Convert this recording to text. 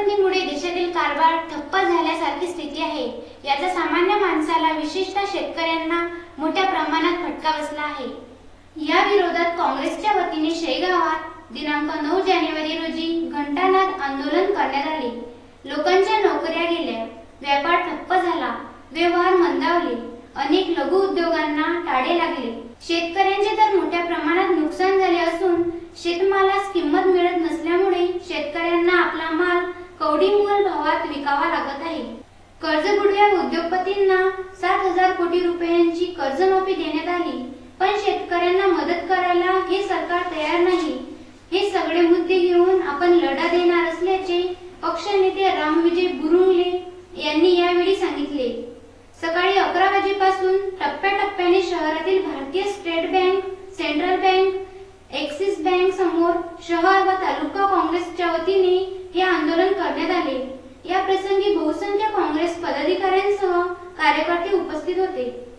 नोटबंदीमुळे देशातील कारभार ठप्प झाल्यासारखी स्थिती आहे. याचा सामान्य माणसाला विशेषतः शेतकऱ्यांना मोठ्या प्रमाणात फटका बसला आहे. या विरोधात काँग्रेसच्या वतीने शेगावात दिनांक नऊ जानेवारी रोजी घंटानाद आंदोलन करण्यात आले. लोकांच्या नोकऱ्या गेल्या व्यापार ठप्प झाला व्यवहार मंदावले अनेक लघु उद्योगांना टाळे लागले. शेतकऱ्यांचे तर मोठ्या प्रमाणात नुकसान झाले असून शेतमालास किंमत मिळत नसल्यामुळे शेतकऱ्यांना कवडी मोल भावात विकावा लागत आहे. कर्जबुडव्या उद्योगपतींना सात हजार कोटी रुपयांची कर्जमाफी देण्यात आली. पण शेतकऱ्यांना मदत करायला हे सरकार तयार नाही. हे सगळे मुद्दे घेऊन आपण लढा देणार असल्याचे पक्षनेते रामविजय बुरुंगले यांनी यावेळी सांगितले. सकाळी अकरा वाजेपासून टप्प्याटप्प्याने शहरातील भारतीय state bank central bank axis bank समोर शहर व तालुका काँग्रेसच्या वतीने हे आंदोलन करण्यात आले. या प्रसंगी बहुसंख्य काँग्रेस पदाधिकाऱ्यांसह कार्यकर्ते उपस्थित होते.